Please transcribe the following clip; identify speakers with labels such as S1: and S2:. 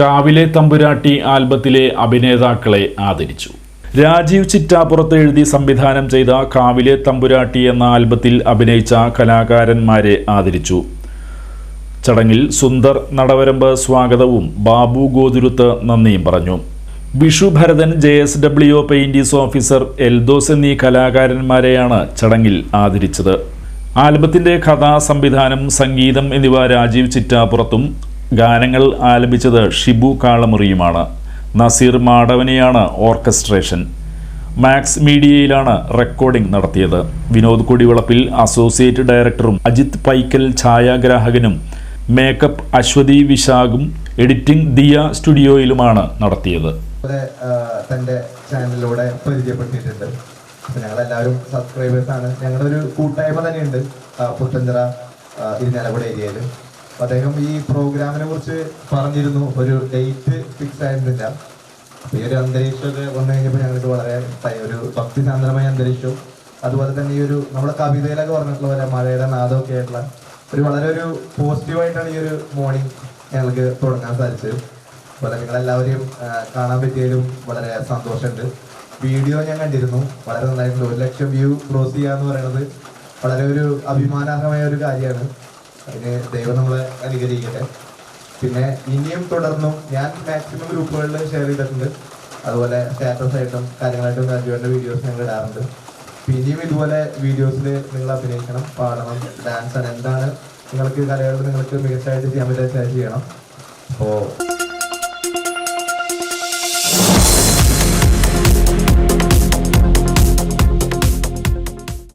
S1: കാവിലെ തമ്പുരാട്ടി ആൽബത്തിലെ അഭിനേതാക്കളെ ആദരിച്ചു. രാജീവ് ചിറ്റാപ്പുറത്ത് എഴുതി സംവിധാനം ചെയ്ത കാവിലെ തമ്പുരാട്ടി എന്ന ആൽബത്തിൽ അഭിനയിച്ച കലാകാരന്മാരെ ആദരിച്ചു. ചടങ്ങിൽ സുന്ദർ നടവരമ്പ് സ്വാഗതവും ബാബു ഗോതുരുത്ത് നന്ദിയും പറഞ്ഞു. Vishu Bharathan J S W പെയിന്റീസ് officer Eldhose എന്നീ കലാകാരന്മാരെയാണ് ചടങ്ങിൽ ആദരിച്ചത്. ആൽബത്തിന്റെ കഥാ സംവിധാനം സംഗീതം എന്നിവ രാജീവ് ചിറ്റാപ്പുറത്തും ഗാനങ്ങൾ ആലപിച്ചത് ഷിബു കാളമുറിയുമാണ്. നസീർ മാടവനെയാണ് ഓർക്കസ്ട്രേഷൻ. മാക്സ് മീഡിയയിലാണ് റെക്കോർഡിംഗ് നടത്തിയത്. വിനോദ് കൊടിവളപ്പിൽ അസോസിയേറ്റ് ഡയറക്ടറും അജിത് പൈക്കൽ ഛായാഗ്രാഹകനും മേക്കപ്പ് അശ്വതി വിശാഖും എഡിറ്റിംഗ് ദിയ സ്റ്റുഡിയോയിലുമാണ് നടത്തിയത്.
S2: തന്റെ ചാനലിലൂടെ പരിചയപ്പെട്ടിട്ടുണ്ട് ഞങ്ങളെല്ലാവരും ആണ്. ഞങ്ങളുടെ ഒരു കൂട്ടായ്മ തന്നെയുണ്ട്. പുത്തഞ്ചിറ ഇരിഞ്ഞാലക്കുട ഏരിയയിൽ അദ്ദേഹം ഈ പ്രോഗ്രാമിനെ കുറിച്ച് പറഞ്ഞിരുന്നു. ഒരു ഡേറ്റ് ഫിക്സ് ആയിരുന്നില്ല. അപ്പൊ ഈ ഒരു അന്തരീക്ഷമൊക്കെ വന്നു കഴിഞ്ഞപ്പോൾ ഞങ്ങൾക്ക് വളരെ ഒരു ഭക്തിസാന്ദ്രമായ അന്തരീക്ഷവും അതുപോലെ തന്നെ ഈ ഒരു നമ്മുടെ കവിതയിലൊക്കെ പറഞ്ഞിട്ടുള്ള പോലെ മഴയുടെ നാദമൊക്കെ ആയിട്ടുള്ള ഒരു വളരെ ഒരു പോസിറ്റീവായിട്ടാണ് ഈ ഒരു മോർണിംഗ് ഞങ്ങൾക്ക് തുടങ്ങാൻ സാധിച്ചത്. അതുപോലെ നിങ്ങളെല്ലാവരെയും കാണാൻ പറ്റിയതിലും വളരെ സന്തോഷമുണ്ട്. വീഡിയോ ഞാൻ കണ്ടിരുന്നു. വളരെ നന്നായിട്ടുണ്ട്. ഒരു ലക്ഷം വ്യൂ ക്രോസ് ചെയ്യുക എന്ന് പറയുന്നത് വളരെ ഒരു അഭിമാനാർഹമായ ഒരു കാര്യമാണ്. അതിന് ദൈവം നമ്മളെ അനുകരിക്കട്ടെ പിന്നെ ഇനിയും തുടർന്നും ഞാൻ മാക്സിമം ഗ്രൂപ്പുകളിൽ ഷെയർ ചെയ്തിട്ടുണ്ട്. അതുപോലെ സ്റ്റാറ്റസ് ആയിട്ടും കാര്യങ്ങളായിട്ടും രാജുവിന്റെ വീഡിയോസ് ഞങ്ങൾ ഇടാറുണ്ട്. ഇനിയും ഇതുപോലെ വീഡിയോസിൽ നിങ്ങൾ അഭിനയിക്കണം പാടണം ഡാൻസ് ആണ്. എന്താണ് നിങ്ങൾക്ക് കലകളിൽ നിങ്ങൾക്ക് മികച്ചതായിട്ട് ചെയ്യാൻ പറ്റുക ചെയ്യണം. അപ്പോൾ